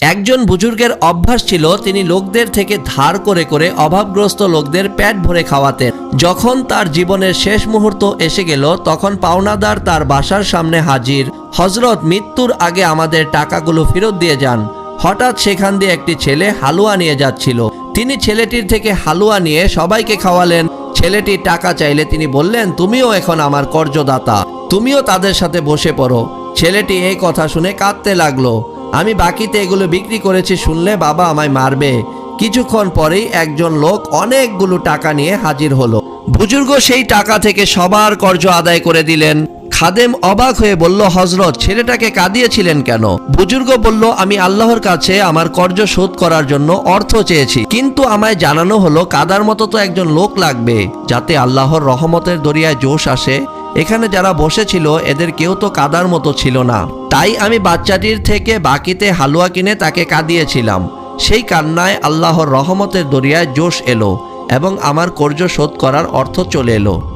একজন বুজুর্গের অভ্যাস ছিল তিনি লোকদের থেকে ধার করে করে অভাবগ্রস্ত লোকদের পেট ভরে খাওয়াতেন। যখন তার জীবনের শেষ মুহূর্ত এসে গেল, তখন পাওনাদার তার বাসার সামনে হাজির। হজরত মৃত্যুর আগে আমাদের টাকাগুলো ফেরত দিয়ে যান। হঠাৎ সেখান দিয়ে একটি ছেলে হালুয়া নিয়ে যাচ্ছিল। তিনি ছেলেটির থেকে হালুয়া নিয়ে সবাইকে খাওয়ালেন। ছেলেটি টাকা চাইলে তিনি বললেন, তুমিও এখন আমার কর্জদাতা তুমিও তাদের সাথে বসে পড়ো। ছেলেটি এই কথা শুনে কাঁদতে লাগল। আমি বাকিতে এগুলো বিক্রি করেছি শুনলে বাবা আমায় মারবে। কিছুক্ষণ পরেই একজন লোক অনেকগুলো টাকা নিয়ে হাজির হলো। বুজুর্গ সেই টাকা থেকে সবার কর্জ আদায় করে দিলেন। খাদেম অবাক হয়ে বলল হজরত ছেলেটাকে কাঁদিয়েছিলেন কেন? বুজুর্গ বলল, আমি আল্লাহর কাছে আমার কর্জ শোধ করার জন্য অর্থ চেয়েছি। কিন্তু আমায় জানানো হলো, কাদার মতো তো একজন লোক লাগবে, যাতে আল্লাহর রহমতের দরিয়ায় জোশ আসে। এখানে যারা বসেছিল, এদের কেউ তো কাদার মতো ছিল না। তাই আমি বাচ্চাটির থেকে বাকিতে হালুয়া কিনে তাকে কাঁদিয়েছিলাম। সেই কান্নায় আল্লাহর রহমতের দরিয়ায় জোশ এলো এবং আমার কর্য শোধ করার অর্থ চলে এলো।